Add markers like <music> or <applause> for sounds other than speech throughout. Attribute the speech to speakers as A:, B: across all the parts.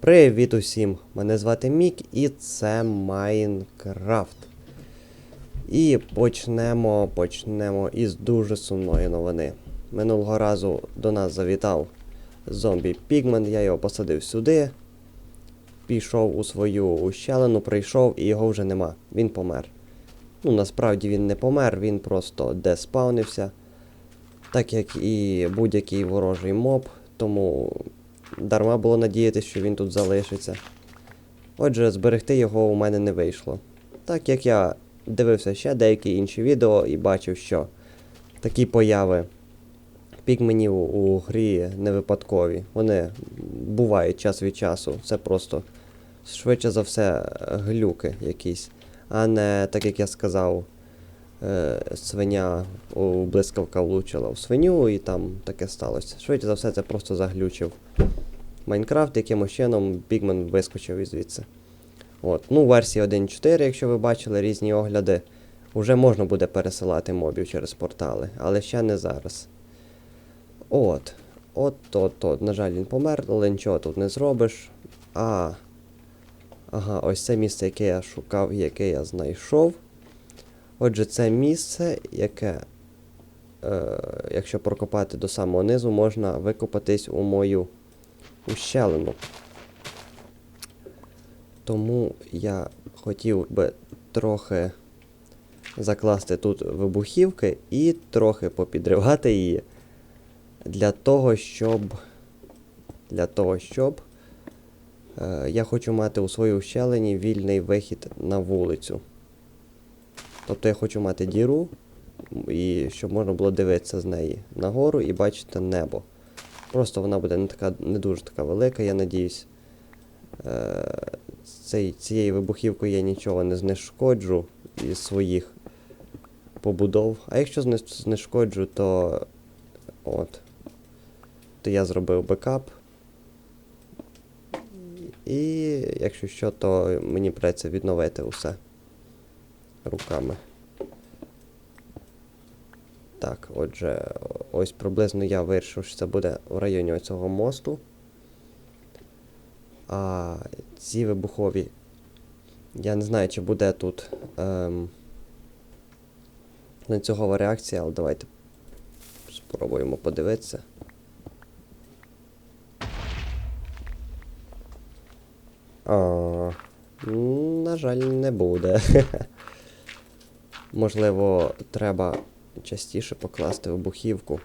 A: Привіт усім! Мене звати Мік і це Майнкрафт. І почнемо, почнемо із дуже сумної новини. Минулого разу до нас завітав зомбі Пігмен, я його посадив сюди. Пішов у свою ущелину, прийшов і його вже нема. Він помер. Ну, насправді він не помер, він просто деспаунився. Так як і будь-який ворожий моб, тому дарма було надіятися, що він тут залишиться. Отже, зберегти його у мене не вийшло. Так як я дивився ще деякі інші відео і бачив, що такі появи пігменів у грі не випадкові. Вони бувають час від часу. Це просто швидше за все глюки якісь. А не так як я сказав, е, свиня у блискавка влучила в свиню і там таке сталося. Швидше за все, це просто заглючив. Майнкрафт якимось чином Бігмен вискочив із звідси. От. Ну, версії 1.4, якщо ви бачили різні огляди, вже можна буде пересилати мобів через портали, але ще не зараз. От. От, от, от. На жаль, він помер, але нічого тут не зробиш. А. Ага, ось це місце, яке я шукав яке я знайшов. Отже, це місце, яке, е, якщо прокопати до самого низу, можна викопатись у мою ущелину. Тому я хотів би трохи закласти тут вибухівки і трохи попідривати її для того, щоб. Для того, щоб е, я хочу мати у своїй ущелині вільний вихід на вулицю. Тобто я хочу мати діру, і щоб можна було дивитися з неї нагору і бачити небо. Просто вона буде не така не дуже така велика, я надіюсь. Е, цей, цією вибухівкою я нічого не знешкоджу із своїх побудов. А якщо знешкоджу, то от. То я зробив бекап. І якщо що, то мені придеться відновити усе руками. Так, отже, ось приблизно я вирішив, що це буде в районі цього мосту. А ці вибухові. Я не знаю, чи буде тут ем, ланцюгова реакція, але давайте спробуємо подивитися. А, м, на жаль, не буде. <laughs> Можливо, треба частіше покласти вибухівку.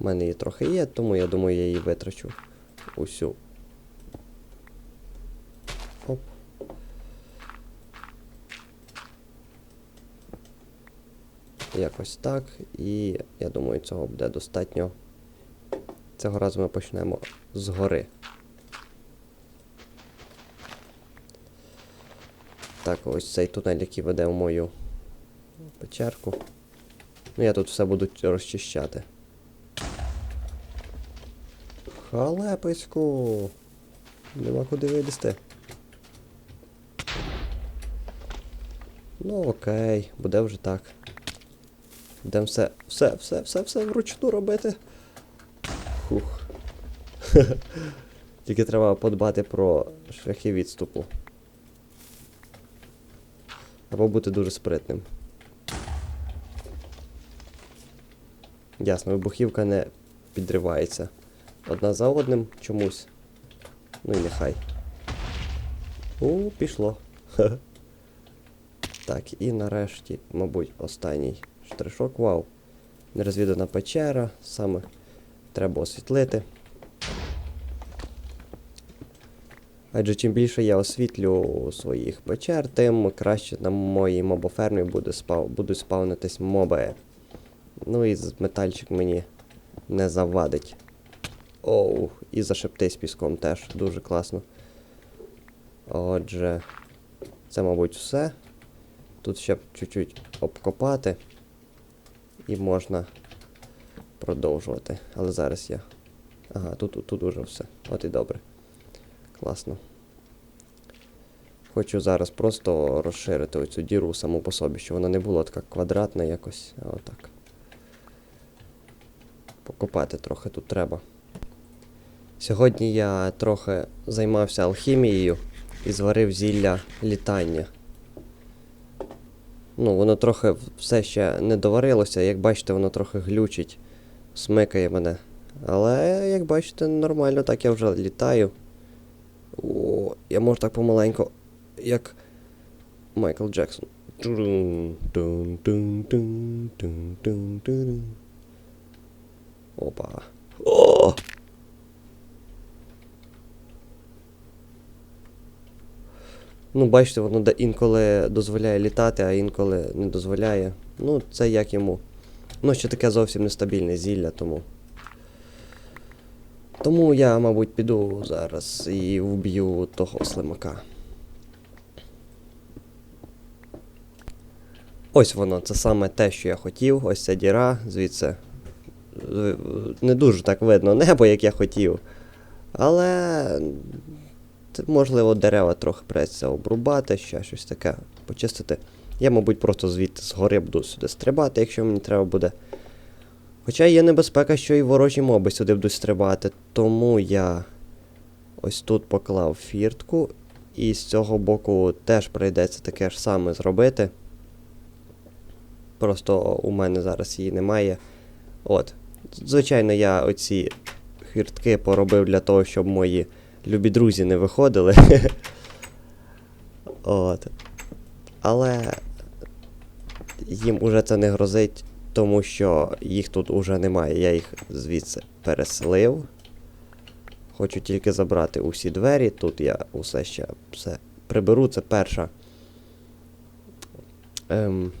A: У мене її трохи є, тому я думаю, я її витрачу усю. Оп. Якось так. І я думаю, цього буде достатньо. Цього разу ми почнемо згори. Так, ось цей тунель, який веде в мою печерку. Ну, я тут все буду розчищати. Халепиську! Нема куди вилізти. Ну окей, буде вже так. Будемо все, все, все, все, все вручну робити. Фух. <laughs> Тільки треба подбати про шляхи відступу. Або бути дуже спритним. Ясно, вибухівка не підривається. Одна за одним чомусь. Ну і нехай. У, пішло. <laughs> Так, і нарешті, мабуть, останній штришок. Вау. Нерозвідана печера, саме треба освітлити. Адже чим більше я освітлю своїх печер, тим краще на моїй мобофермі буде спав... будуть спавнитись моби. Ну і метальчик мені не завадить. Оу, і зашептись піском теж дуже класно. Отже, це, мабуть, все. Тут ще чуть-чуть обкопати. І можна продовжувати. Але зараз я. Ага, тут, тут, тут уже все. От і добре. Класно. Хочу зараз просто розширити оцю діру саму по собі, щоб вона не була така квадратна якось, а отак. Покопати трохи тут треба. Сьогодні я трохи займався алхімією і зварив зілля літання. Ну, воно трохи все ще не доварилося, як бачите, воно трохи глючить, смикає мене. Але, як бачите, нормально так я вже літаю. О, я можу так помаленько, як Майкл Джексон. Опа. О! Ну, бачите, воно інколи дозволяє літати, а інколи не дозволяє. Ну, це як йому. Ну, ще таке зовсім нестабільне зілля, тому. Тому я, мабуть, піду зараз і вб'ю того слимака. Ось воно, це саме те, що я хотів. Ось ця діра, звідси. Не дуже так видно небо, як я хотів. Але це, можливо, дерева трохи придеться обрубати, ще щось таке почистити. Я, мабуть, просто звідти згори буду сюди стрибати, якщо мені треба буде. Хоча є небезпека, що і ворожі моби сюди будуть стрибати, тому я ось тут поклав фіртку, і з цього боку теж прийдеться таке ж саме зробити. Просто у мене зараз її немає. От. Звичайно, я оці хвіртки поробив для того, щоб мої любі друзі не виходили. <laughs> От. Але їм уже це не грозить, тому що їх тут уже немає. Я їх звідси переселив. Хочу тільки забрати усі двері. Тут я усе ще все приберу. Це перша. Ем,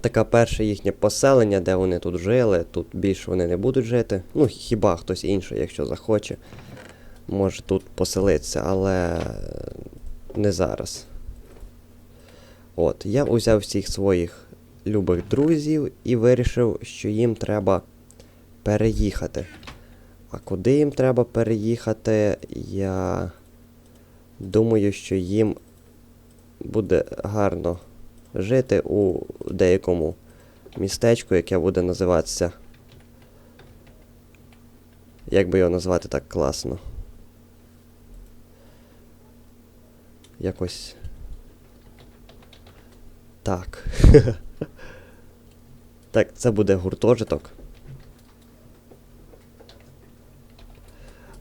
A: така перше їхнє поселення, де вони тут жили. Тут більше вони не будуть жити. Ну, хіба хтось інший, якщо захоче може тут поселитися, але не зараз. От, я узяв всіх своїх любих друзів і вирішив, що їм треба переїхати. А куди їм треба переїхати, я думаю, що їм буде гарно жити у деякому містечку, яке буде називатися. Як би його назвати так класно? Якось. Так. <laughs> <laughs> так, це буде гуртожиток.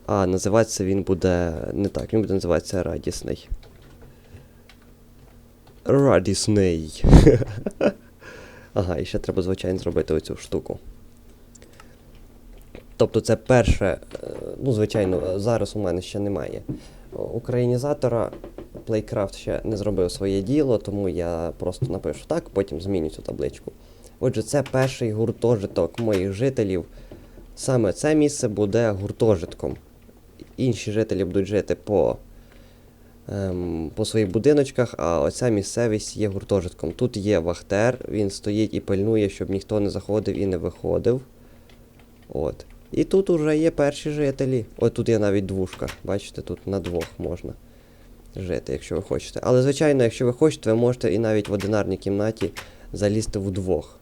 A: А, називатися він буде не так, він буде називатися Радісний. Радісний. <laughs> ага, і ще треба, звичайно, зробити оцю штуку. Тобто це перше, е, ну, звичайно, зараз у мене ще немає українізатора. Playcraft ще не зробив своє діло, тому я просто напишу так, потім зміню цю табличку. Отже, це перший гуртожиток моїх жителів. Саме це місце буде гуртожитком. Інші жителі будуть жити по ем, по своїх будиночках, а оця місцевість є гуртожитком. Тут є вахтер, він стоїть і пильнує, щоб ніхто не заходив і не виходив. От. І тут уже є перші жителі. От тут є навіть двушка. Бачите, тут на двох можна жити, якщо ви хочете. Але, звичайно, якщо ви хочете, ви можете і навіть в одинарній кімнаті залізти вдвох.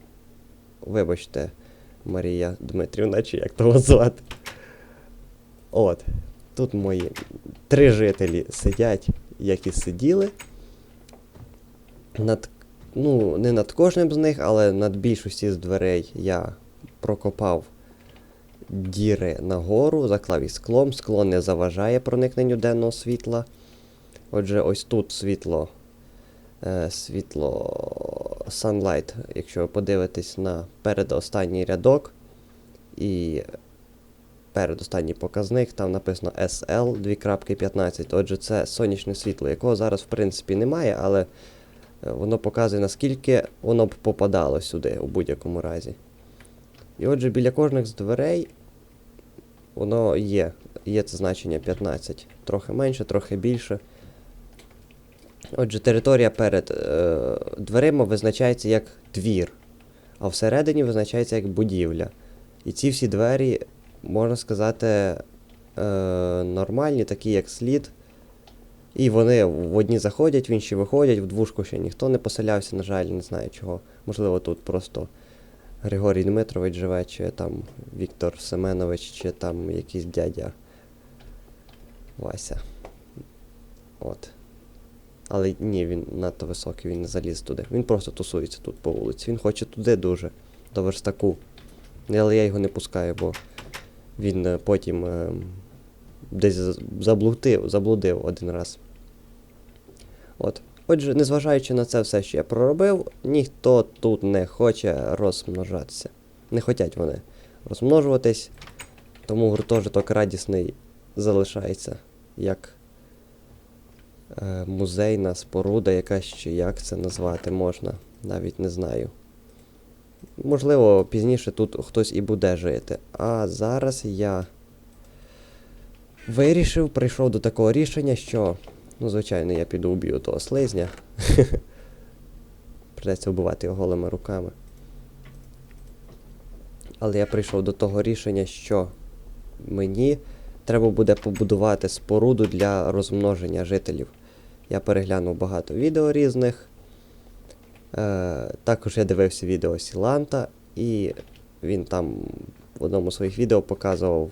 A: Вибачте, Марія Дмитрівна, чи як того звати. От. Тут мої три жителі сидять, як і сиділи. Над, ну, не над кожним з них, але над більшості з дверей я прокопав діри нагору, заклав із склом. Скло не заважає проникненню денного світла. Отже, ось тут світло. Е, світло Sunlight, якщо ви подивитесь на передостанній рядок і передостанній показник, там написано SL 2.15. Отже, це сонячне світло, якого зараз в принципі немає, але е, воно показує, наскільки воно б попадало сюди у будь-якому разі. І отже, біля кожних з дверей воно є. Є це значення 15. Трохи менше, трохи більше. Отже, територія перед е, дверима визначається як двір, а всередині визначається як будівля. І ці всі двері, можна сказати, е, нормальні, такі як слід. І вони в одні заходять, в інші виходять, в двушку ще ніхто не поселявся, на жаль, не знаю чого. Можливо, тут просто Григорій Дмитрович живе, чи там Віктор Семенович, чи там якийсь дядя Вася. От. Але ні, він надто високий, він не заліз туди. Він просто тусується тут по вулиці. Він хоче туди дуже, до верстаку. Але я його не пускаю, бо він е, потім е, десь заблудив, заблудив один раз. От. Отже, незважаючи на це все, що я проробив, ніхто тут не хоче розмножатися. Не хочуть вони розмножуватись, тому гуртожиток радісний залишається як е, музейна споруда, якась чи як це назвати можна, навіть не знаю. Можливо, пізніше тут хтось і буде жити. А зараз я вирішив, прийшов до такого рішення, що, ну, звичайно, я піду вб'ю того слизня. <laughs> Придеться вбивати його голими руками. Але я прийшов до того рішення, що мені треба буде побудувати споруду для розмноження жителів. Я переглянув багато відео різних. Е, також я дивився відео Сіланта, і він там в одному з своїх відео показував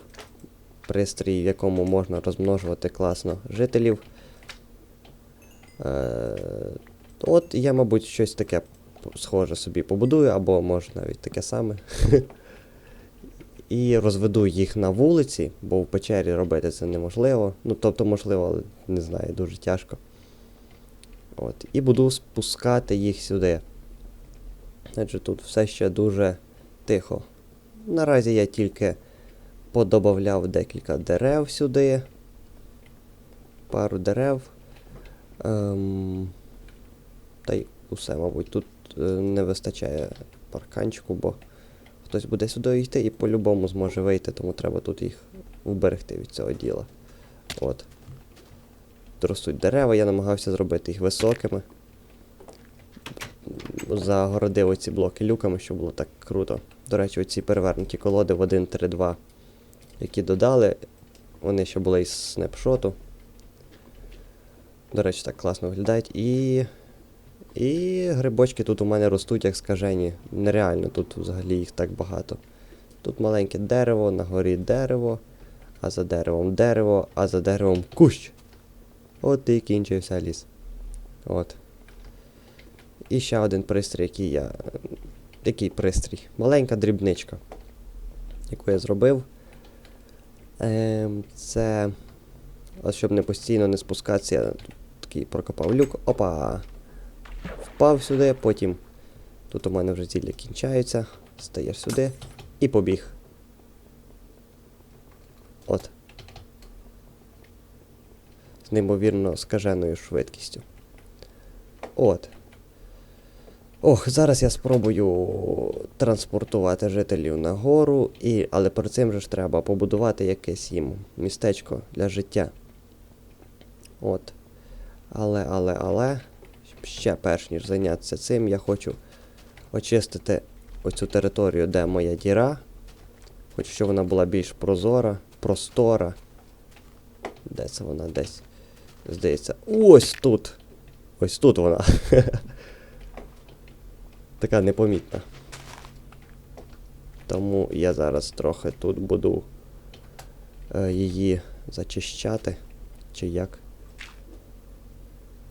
A: пристрій, в якому можна розмножувати класно жителів. Е, от я, мабуть, щось таке схоже собі побудую, або може навіть таке саме. І розведу їх на вулиці, бо в печері робити це неможливо. Ну, тобто, можливо, але не знаю, дуже тяжко. От. І буду спускати їх сюди. Адже тут все ще дуже тихо. Наразі я тільки подобавляв декілька дерев сюди. Пару дерев. Ем, та й усе, мабуть, тут е, не вистачає парканчику, бо хтось буде сюди йти і по-любому зможе вийти, тому треба тут їх вберегти від цього діла. От. Ростуть дерева, я намагався зробити їх високими. Загородив оці блоки люками, щоб було так круто. До речі, оці перевернуті колоди в 1.3.2, які додали, вони ще були із снапшоту. До речі, так класно виглядають. І. І грибочки тут у мене ростуть як скажені. Нереально, тут взагалі їх так багато. Тут маленьке дерево, на горі дерево, а за деревом дерево, а за деревом кущ. От і кінчився ліс. От. І ще один пристрій, який я. Який пристрій? Маленька дрібничка, яку я зробив. Ем, це. Щоб не постійно не спускатися, я такий прокопав люк. Опа! Впав сюди, потім. Тут у мене вже зілля кінчаються. Стаєш сюди і побіг. От. З неймовірно скаженою швидкістю. От. Ох, зараз я спробую транспортувати жителів на гору, і, але перед цим же ж треба побудувати якесь їм містечко для життя. От. Але, але, але. Ще перш ніж зайнятися цим, я хочу очистити оцю територію, де моя діра. Хочу, щоб вона була більш прозора, простора. Де це вона десь? Здається. Ось тут! Ось тут вона. <laughs> Така непомітна. Тому я зараз трохи тут буду е, її зачищати. Чи як?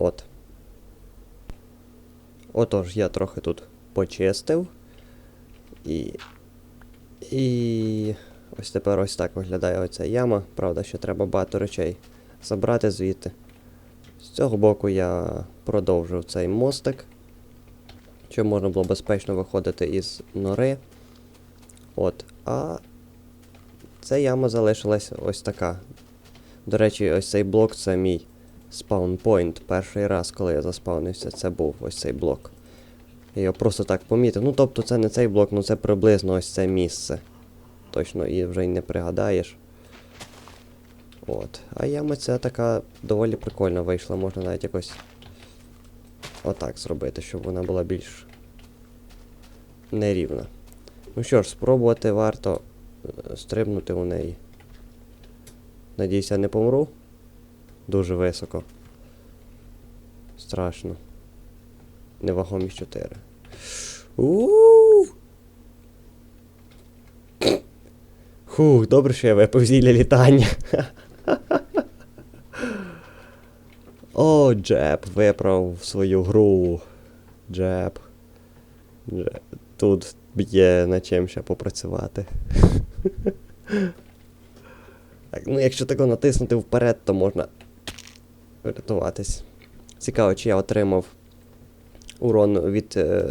A: От. Отож, я трохи тут почистив. І. І. Ось тепер ось так виглядає оця яма. Правда, що треба багато речей забрати звідти. З цього боку я продовжив цей мостик. Щоб можна було безпечно виходити із нори. От. А ця яма залишилась ось така. До речі, ось цей блок це мій спаунпойнт. Перший раз, коли я заспавнився, це був ось цей блок. Я його просто так помітив. Ну тобто це не цей блок, ну це приблизно ось це місце. Точно і вже й не пригадаєш. От. А яма ця така доволі прикольна вийшла, можна навіть якось отак зробити, щоб вона була більш нерівна. Ну що ж, спробувати варто е, стрибнути у неї. Надіюсь, я не помру. Дуже високо. Страшно. Невагомість 4. у Фух, добре, що я випив зілля літання. О, Джеб виправ свою гру. Джеб. Джеб. Тут є над чим ще попрацювати. так, ну якщо тако натиснути вперед, то можна врятуватись. Цікаво, чи я отримав урон від е,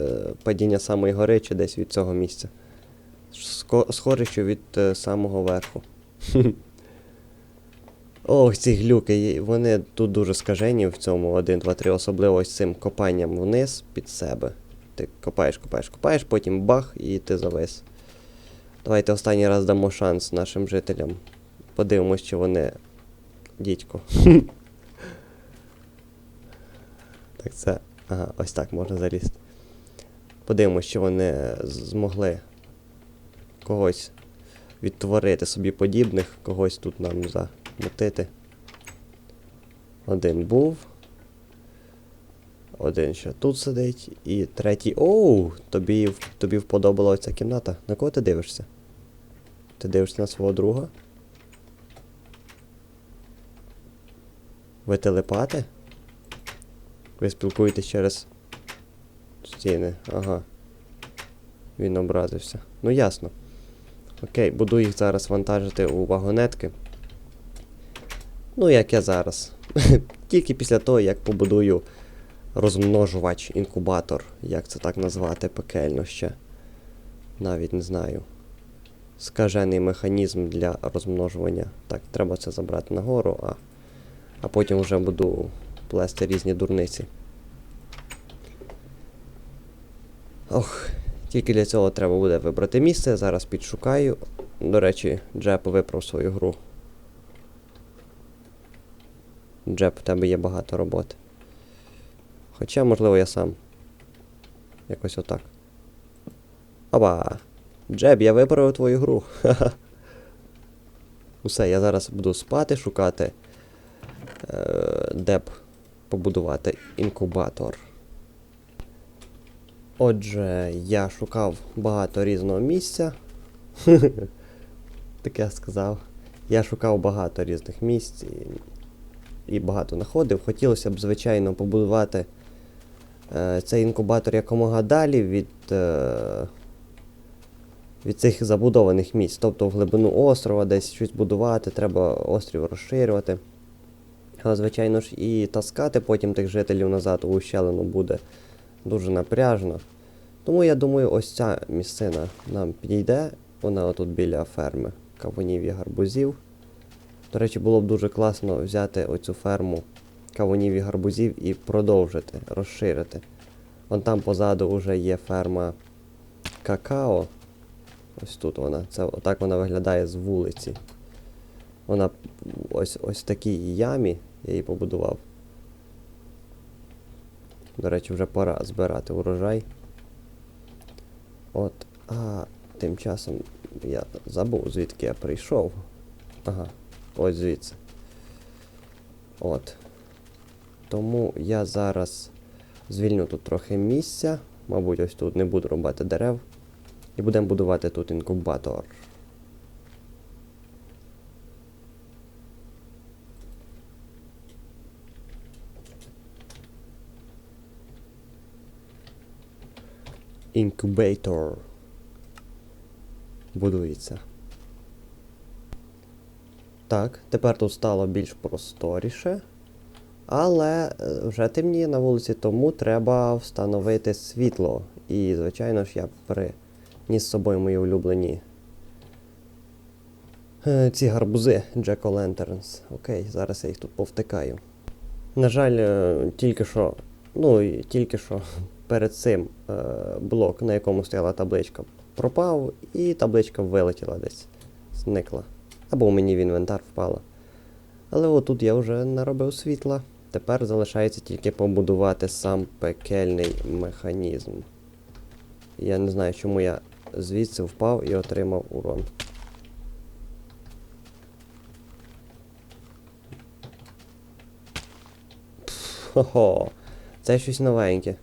A: падіння самої гори чи десь від цього місця. Схоже, що від е, самого верху. <laughs> Ох, ці глюки, вони тут дуже скажені в цьому 1, 2, 3, особливо ось цим копанням вниз під себе. Ти копаєш, копаєш, копаєш, потім бах і ти завис. Давайте останній раз дамо шанс нашим жителям. Подивимось, чи вони. Дідько. <laughs> так це. Ага, ось так можна залізти. Подивимось, чи вони змогли когось відтворити собі подібних, когось тут нам замотити. Один був. Один ще тут сидить. І третій. Оу! Тобі, тобі вподобала ця кімната. На кого ти дивишся? Ти дивишся на свого друга? Ви телепати? Ви спілкуєтесь через стіни. Ага. Він образився. Ну ясно. Окей, буду їх зараз вантажити у вагонетки. Ну, як я зараз. <laughs> Тільки після того, як побудую розмножувач, інкубатор, як це так назвати пекельно ще. Навіть не знаю. Скажений механізм для розмножування. Так, треба це забрати нагору, а, а потім вже буду плести різні дурниці. Ох, тільки для цього треба буде вибрати місце. Зараз підшукаю. До речі, Джеб виправ свою гру. Джеб, в тебе є багато роботи. Хоча, можливо, я сам. Якось отак. Оба! Джеб, я виправив твою гру. Усе, я зараз буду спати, шукати, е, де побудувати інкубатор. Отже, я шукав багато різного місця. <laughs> Таке я сказав. Я шукав багато різних місць і, і багато знаходив. Хотілося б, звичайно, побудувати е, цей інкубатор якомога далі від, е, від цих забудованих місць. Тобто в глибину острова десь щось будувати, треба острів розширювати. Але, звичайно ж, і таскати потім тих жителів назад у ущелину буде дуже напряжно. Тому я думаю, ось ця місцина нам підійде. Вона отут біля ферми кавунів і гарбузів. До речі, було б дуже класно взяти оцю ферму кавунів і гарбузів і продовжити, розширити. Вон там позаду вже є ферма какао. Ось тут вона. Це отак вона виглядає з вулиці. Вона ось ось в такій ямі я її побудував. До речі, вже пора збирати урожай. От, а тим часом я забув, звідки я прийшов. Ага, ось звідси. От. Тому я зараз звільню тут трохи місця. Мабуть, ось тут не буду рубати дерев. І будемо будувати тут інкубатор. Інкубатор. Будується. Так, тепер тут стало більш просторіше. Але е, вже темніє на вулиці, тому треба встановити світло. І, звичайно ж, я приніс з собою мої улюблені е, ці гарбузи Jack Lanterns. Окей, зараз я їх тут повтикаю. На жаль, е, тільки що, ну тільки що перед цим е, блок, на якому стояла табличка, пропав, і табличка вилетіла десь, зникла. Або мені в інвентар впала. Але отут я вже наробив світла. Тепер залишається тільки побудувати сам пекельний механізм. Я не знаю, чому я звідси впав і отримав урон. Хо-хо, це щось новеньке.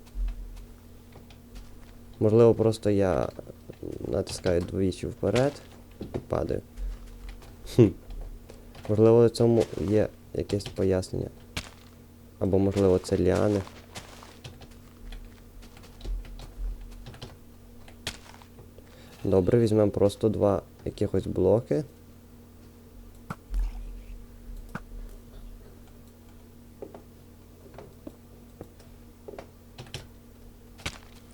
A: Можливо, просто я натискаю двічі вперед і падаю. Хм. Можливо, цьому є якесь пояснення. Або, можливо, це ліани. Добре, візьмемо просто два якихось блоки.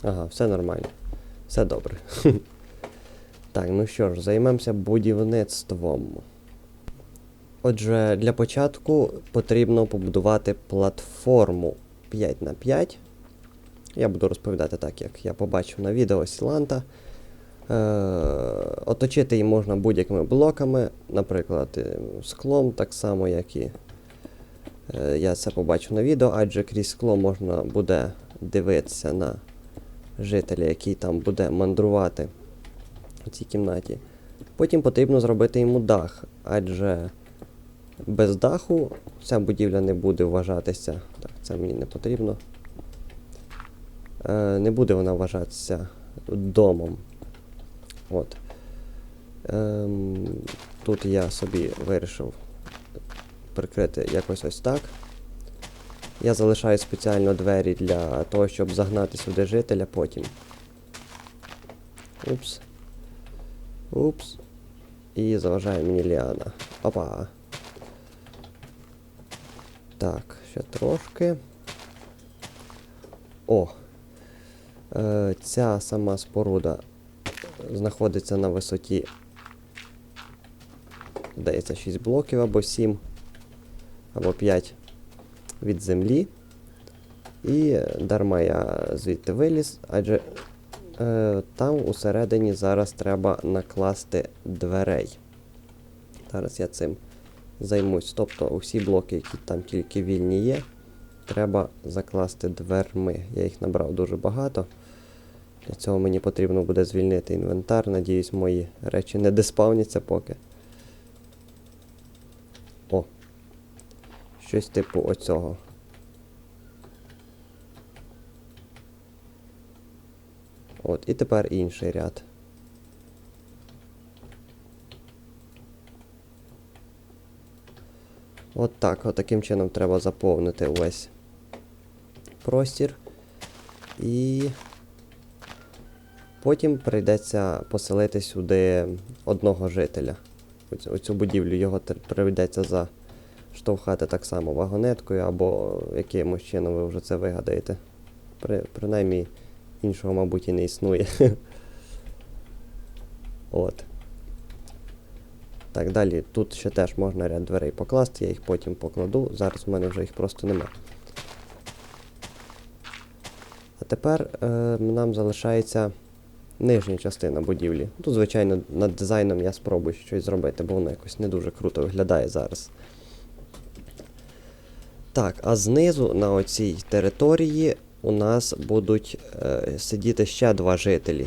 A: Ага, все нормально. Все добре. <laughs> Так, ну що ж, займемося будівництвом. Отже, для початку потрібно побудувати платформу 5 на 5 Я буду розповідати так, як я побачив на відео Сіланта. Е, оточити її можна будь-якими блоками, наприклад, е, склом, так само, як і е, я це побачив на відео, адже крізь скло можна буде дивитися на жителя, який там буде мандрувати у цій кімнаті. Потім потрібно зробити йому дах, адже без даху ця будівля не буде вважатися. Так, це мені не потрібно. Е, не буде вона вважатися домом. От. Ем, тут я собі вирішив прикрити якось ось так. Я залишаю спеціально двері для того, щоб загнати сюди жителя потім. Упс. Упс. І заважає мені Ліана. Опа. Так, ще трошки. О! Е, ця сама споруда знаходиться на висоті. Здається, 6 блоків або 7, або 5 від землі. І дарма я звідти виліз, адже е, там усередині зараз треба накласти дверей. Зараз я цим займусь. Тобто усі блоки, які там тільки вільні є, треба закласти дверми. Я їх набрав дуже багато. Для цього мені потрібно буде звільнити інвентар. Надіюсь, мої речі не диспавняться поки. О. Щось типу оцього. От, і тепер інший ряд. От так, от таким чином треба заповнити увесь простір. І потім прийдеться поселити сюди одного жителя. Оцю, будівлю його прийдеться заштовхати так само вагонеткою, або якимось чином ви вже це вигадаєте. При, Принаймні іншого, мабуть, і не існує. <laughs> От. Так, далі тут ще теж можна ряд дверей покласти, я їх потім покладу. Зараз у мене вже їх просто нема. А тепер е, нам залишається нижня частина будівлі. Тут, звичайно, над дизайном я спробую щось зробити, бо воно якось не дуже круто виглядає зараз. Так, а знизу на оцій території у нас будуть е, сидіти ще два жителі.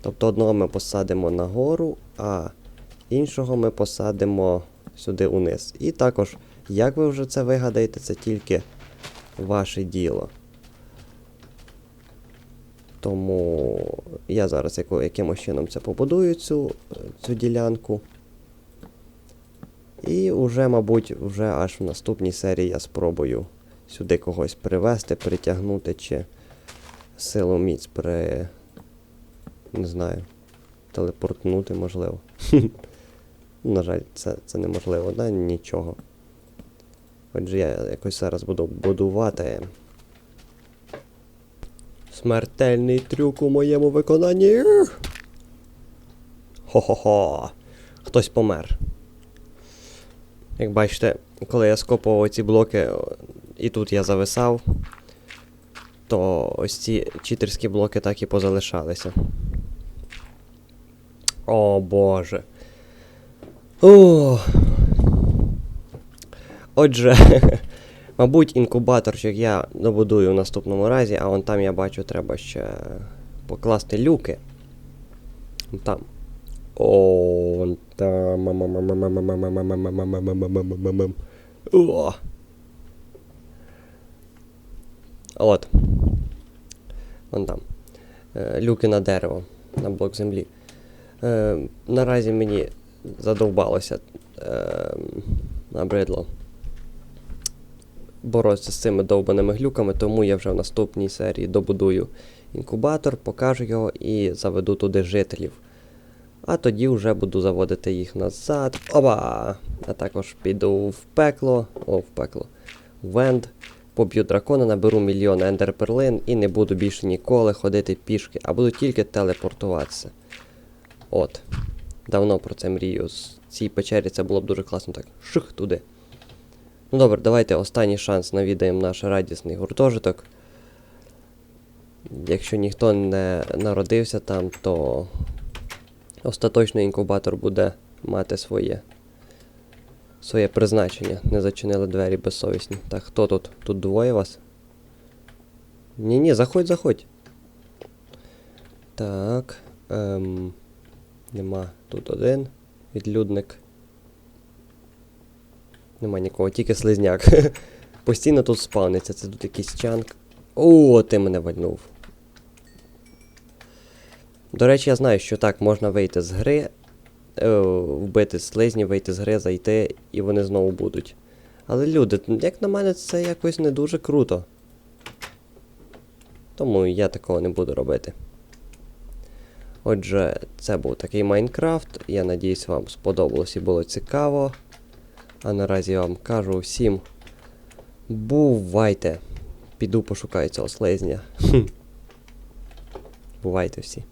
A: Тобто одного ми посадимо нагору, а іншого ми посадимо сюди униз. І також, як ви вже це вигадаєте, це тільки ваше діло. Тому я зараз якимось чином це побудую цю, цю ділянку. І вже, мабуть, вже аж в наступній серії я спробую сюди когось привезти, притягнути чи силу міць при. не знаю, телепортнути можливо. <laughs> На жаль, це це неможливо, да? нічого. Отже, я якось зараз буду будувати. Смертельний трюк у моєму виконанні. Хо-хо-хо. Хтось помер. Як бачите, коли я скопував ці блоки, і тут я зависав, то ось ці читерські блоки так і позалишалися. О боже. О. Отже, <laughs> мабуть, інкубаторчик я добудую в наступному разі, а вон там я бачу, треба ще покласти люки. Там. О, вон там. О. От. Вон там. Люки на дерево, на блок землі. Наразі мені задовбалося набридло боротися з цими довбаними глюками, тому я вже в наступній серії добудую інкубатор, покажу його і заведу туди жителів. А тоді вже буду заводити їх назад. Оба! А також піду в пекло. О, в пекло. В Енд. Поб'ю дракона, наберу мільйон ендерперлин і не буду більше ніколи ходити пішки, а буду тільки телепортуватися. От. Давно про це мрію. З цій печері це було б дуже класно так. Ших туди. Ну добре, давайте останній шанс навідаємо наш радісний гуртожиток. Якщо ніхто не народився там, то остаточно інкубатор буде мати своє. Своє призначення. Не зачинили двері безсовісні. Так, хто тут? Тут двоє вас? Ні-ні, заходь, заходь. Так. Ем, нема тут один відлюдник. Нема нікого, тільки слизняк. <laughs> Постійно тут спавниться, це тут якийсь чанк. О, ти мене вальнув. До речі, я знаю, що так можна вийти з гри, е, вбити слизні, вийти з гри, зайти, і вони знову будуть. Але люди, як на мене, це якось не дуже круто. Тому я такого не буду робити. Отже, це був такий Майнкрафт. Я надіюсь, вам сподобалось і було цікаво. А наразі я вам кажу всім. Бувайте! Піду пошукаю цього слизня. <laughs> Бувайте всі.